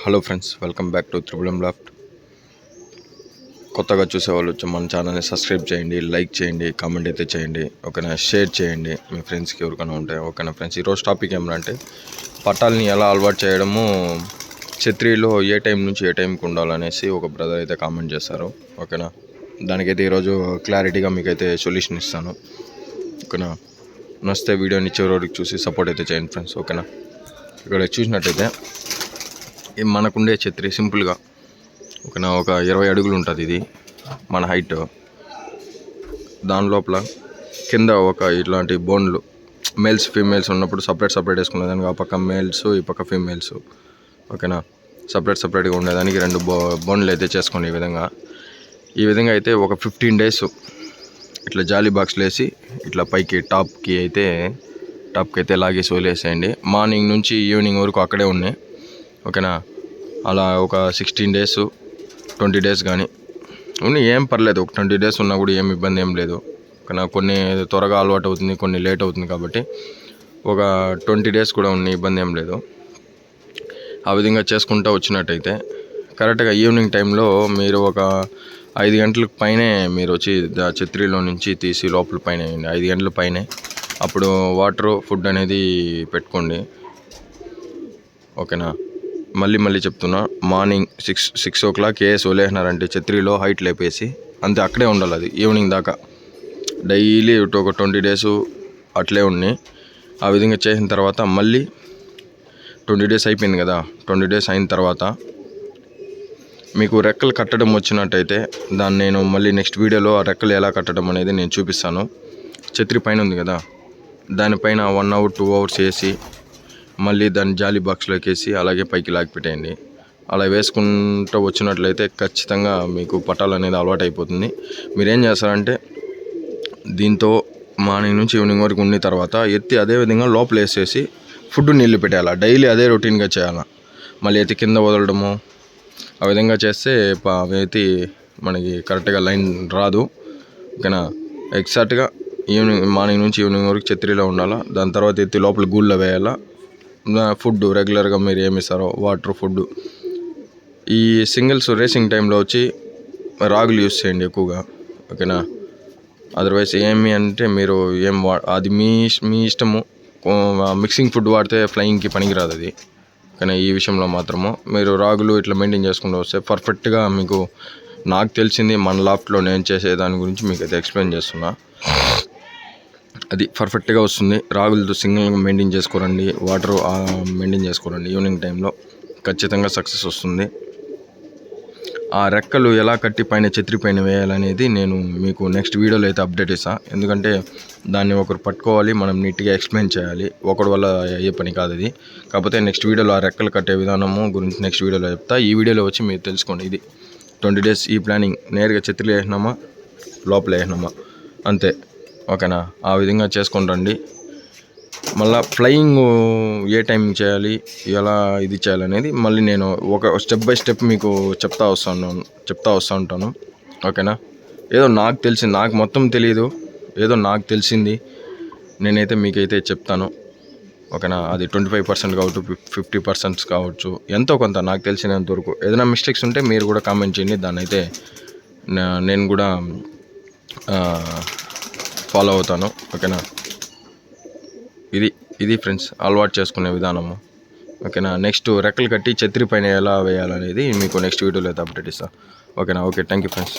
Hello friends welcome back to త్రిబులం లాఫ్ట్. కొత్తగా చూసేవాళ్ళు వచ్చి మన ఛానల్ని సబ్స్క్రైబ్ చేయండి లైక్ చేయండి కామెంట్ అయితే చేయండి ఓకేనా? షేర్ చేయండి మీ ఫ్రెండ్స్కి ఎవరికైనా ఉంటే ఓకేనా ఫ్రెండ్స్? ఈరోజు టాపిక్ ఏమంటే పట్టాలని ఎలా అలవాటు చేయడము ఛత్రిలో ఏ టైం నుంచి ఏ టైంకి ఉండాలనేసి ఒక బ్రదర్ అయితే కామెంట్ చేశారు ఓకేనా? దానికైతే ఈరోజు క్లారిటీగా మీకైతే సొల్యూషన్ ఇస్తాను ఓకేనా? నచ్చితే వీడియోని చివరి వరకు చూసి సపోర్ట్ అయితే చేయండి ఫ్రెండ్స్ ఓకేనా? ఇక్కడ చూసినట్టయితే మనకుండే ఛత్రి సింపుల్గా. ఒక నా ఒక ఇరవై అడుగులు ఉంటుంది ఇది మన హైట్. దాని లోపల కింద ఒక ఇట్లాంటి బోన్లు మేల్స్ ఫీమేల్స్ ఉన్నప్పుడు సపరేట్ సపరేట్ వేసుకునేదానికి ఆ పక్క మేల్స్ ఈ పక్క ఫీమేల్స్. ఓకేనా? సపరేట్ సపరేట్గా ఉండేదానికి రెండు బో బోన్లు అయితే చేసుకోండి ఈ విధంగా. ఈ విధంగా అయితే ఒక ఫిఫ్టీన్ డేస్ ఇట్లా జాలీ బాక్స్లు వేసి ఇట్లా పైకి టాప్కి అయితే టాప్కి అయితే లాగేసి వదిలేసేయండి. మార్నింగ్ నుంచి ఈవినింగ్ వరకు అక్కడే ఉన్నాయి. ఓకేనా? అలా ఒక సిక్స్టీన్ డేస్ ట్వంటీ డేస్ కానీ ఉన్నాయి ఏం పర్లేదు ఒక ట్వంటీ డేస్ ఉన్నా కూడా ఏం ఇబ్బంది ఏం లేదు. ఓకేనా? కొన్ని త్వరగా అలవాటు అవుతుంది కొన్ని లేట్ అవుతుంది కాబట్టి ఒక ట్వంటీ డేస్ కూడా ఉన్నాయి ఇబ్బంది ఏం లేదు. ఆ విధంగా చేసుకుంటూ వచ్చినట్టయితే కరెక్ట్గా ఈవినింగ్ టైంలో మీరు ఒక ఐదు గంటలకు పైనే మీరు వచ్చి ఛత్రిలో నుంచి తీసి లోపల పైన వేయండి. ఐదు గంటల పైనే అప్పుడు వాటర్ ఫుడ్ అనేది పెట్టుకోండి. ఓకేనా? మళ్ళీ మళ్ళీ చెప్తున్నా morning six six o'clock ఏఎస్ వదిలేసినారంటే ఛత్రిలో హైట్ లేపేసి అంతే అక్కడే ఉండాలి అది ఈవినింగ్ దాకా. డైలీ ఒక ట్వంటీ డేస్ అట్లే ఉండి ఆ విధంగా చేసిన తర్వాత మళ్ళీ ట్వంటీ డేస్ అయిపోయింది కదా ట్వంటీ డేస్ అయిన తర్వాత మీకు రెక్కలు కట్టడం వచ్చినట్టయితే దాన్ని నేను మళ్ళీ నెక్స్ట్ వీడియోలో ఆ రెక్కలు ఎలా కట్టడం అనేది నేను చూపిస్తాను. ఛత్రి పైన ఉంది కదా దానిపైన వన్ అవర్ టూ అవర్స్ వేసి మళ్ళీ దాన్ని జాలీ బాక్స్లోకి వేసి అలాగే పైకి లాగి పెట్టేయండి. అలా వేసుకుంటూ వచ్చినట్లయితే ఖచ్చితంగా మీకు పట్టాలు అనేది అలవాటు అయిపోతుంది. మీరేం చేస్తారంటే దీంతో మార్నింగ్ నుంచి ఈవినింగ్ వరకు ఉండిన తర్వాత ఎత్తి అదే విధంగా లోపల వేసేసి ఫుడ్ నీళ్ళు పెట్టేయాలి? డైలీ అదే రొటీన్గా చేయాలా? మళ్ళీ ఎత్తి కింద వదలడము ఆ విధంగా చేస్తే ప- అయితే మనకి కరెక్ట్గా లైన్ రాదు. ఓకేనా? ఎగ్జాక్ట్గా ఈవినింగ్ మార్నింగ్ నుంచి ఈవినింగ్ వరకు ఛత్రిలో ఉండాలా? దాని తర్వాత ఎత్తి లోపల గూళ్ళో వేయాలా? ఫుడ్ రెగ్యులర్గా మీరు ఏమి ఇస్తారో వాటర్ ఫుడ్. ఈ సింగిల్స్ రేసింగ్ టైంలో వచ్చి రాగులు యూస్ చేయండి ఎక్కువగా ఓకేనా? అదర్వైజ్ ఏమి అంటే మీరు ఏం వా అది మీ మీ ఇష్టము. మిక్సింగ్ ఫుడ్ వాడితే ఫ్లయింగ్కి పనికిరాదు అది. కానీ ఈ విషయంలో మాత్రము మీరు రాగులు ఇట్లా మెయింటైన్ చేసుకుంటూ వస్తే పర్ఫెక్ట్గా మీకు నాకు తెలిసింది మన లాఫ్ట్లో నేను చేసే దాని గురించి మీకు అయితే ఎక్స్ప్లెయిన్ చేస్తున్నా. అది పర్ఫెక్ట్గా వస్తుంది. రాగులతో సింగిల్గా మెయింటైన్ చేసుకోరండి. వాటర్ మెయింటైన్ చేసుకోరండి. ఈవినింగ్ టైంలో ఖచ్చితంగా సక్సెస్ వస్తుంది. ఆ రెక్కలు ఎలా కట్టి పైన చెత్రి పైన వేయాలనేది నేను మీకు నెక్స్ట్ వీడియోలో అయితే అప్డేట్ ఇస్తాను ఎందుకంటే దాన్ని ఒకరు పట్టుకోవాలి మనం నీట్గా ఎక్స్ప్లెయిన్ చేయాలి. ఒకటి వల్ల అయ్యే పని కాదు ఇది. కాకపోతే నెక్స్ట్ వీడియోలో ఆ రెక్కలు కట్టే విధానము గురించి నెక్స్ట్ వీడియోలో చెప్తా. ఈ వీడియోలో వచ్చి మీరు తెలుసుకోండి ఇది. ట్వంటీ డేస్ ఈ ప్లానింగ్ నేరుగా చెత్రిలో వేసినామా? లోపల వేసినామా? అంతే. ఓకేనా? ఆ విధంగా చేసుకొని రండి. మళ్ళీ ఫ్లయింగ్ ఏ టైం చేయాలి? ఎలా ఇది చేయాలనేది మళ్ళీ నేను ఒక స్టెప్ బై స్టెప్ మీకు చెప్తా వస్తాను చెప్తా వస్తూ ఉంటాను. ఓకేనా? ఏదో నాకు తెలిసింది నాకు మొత్తం తెలియదు ఏదో నాకు తెలిసింది. నేనైతే మీకైతే చెప్తాను. ఓకేనా? అది ట్వంటీ ఫైవ్ పర్సెంట్ కావచ్చు ఫిఫ్టీ పర్సెంట్స్ కావచ్చు ఎంతో కొంత నాకు తెలిసినంత వరకు. ఏదైనా మిస్టేక్స్ ఉంటే మీరు కూడా కామెంట్ చేయండి. దాన్ని అయితే నా- నేను కూడా ఫాలో అవుతాను ఓకేనా? ఇది ఇది ఫ్రెండ్స్ అలవాటు చేసుకునే విధానము. ఓకేనా? నెక్స్ట్ రెక్కలు కట్టి ఛత్రి పైన ఎలా వేయాలనేది మీకు నెక్స్ట్ వీడియోలో అయితే అప్డేట్ ఇస్తాను ఓకేనా? Okay thank you friends